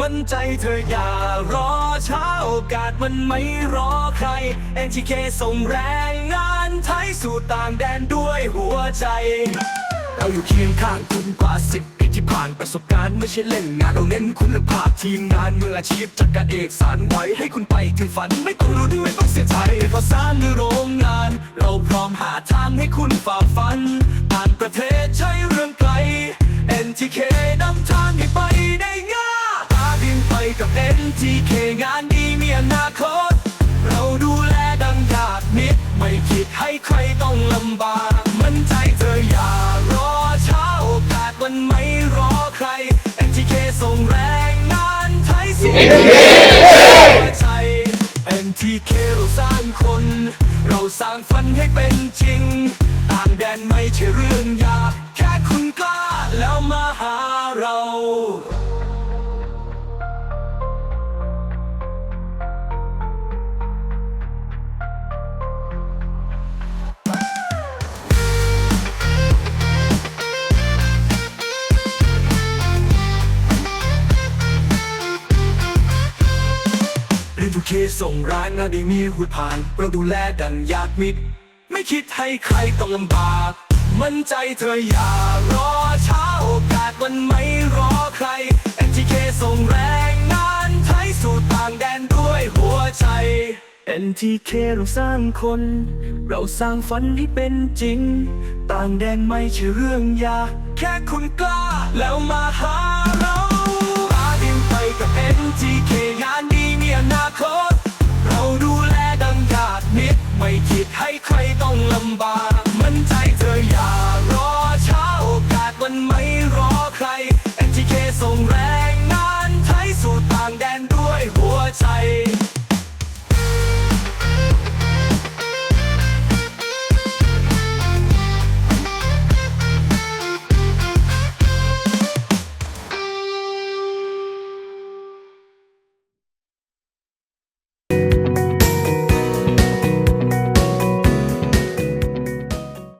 มันใจเธออย่ารอช้าโอกาสมันไม่รอใคร NTK ส่งแรงงานไทยสู่ต่างแดนด้วยหัวใจ เราอยู่เคียงข้างคุณกว่าสิบปีที่ผ่านประสบการณ์ไม่ใช่เล่นงานเราเน้นคุณภาพทีมงานมืออาชีพจัดการเอกสารไว้ให้คุณไปถึงฝันไม่ต้องรู้ด้วยต้องเสียใจ MTK งานดีมีอนาคต เราดูแลดังญาติมิตรไม่คิดให้ใครต้องลำบาก มันใจเธออย่ารอช้าโอกาสมันไม่รอใคร NTK ส่งแรงงานไทยสู่ใจ NTK เราสร้างคน เราสร้างฝันให้เป็นจริง ต่างแดนไม่ใช่เรื่องยาก แค่คุณกล้าแล้วมาหาเรา เรียนทุเคส่งร้านงาดีมีหุดผ่านเราดูแลดังญาติมิตรไม่คิดให้ใครต้องลำบาก มั่นใจเธออย่ารอช้าโอกาสมันไม่รอใคร NTK ส่งแรงงานไทยสู่ต่างแดนด้วยหัวใจ NTK เราสร้างคน เราสร้างฝันให้เป็นจริง ต่างแดนไม่ใช่เรื่องยาก แค่คุณกล้าแล้วมาหาเราอาดินไปกับ NTK ค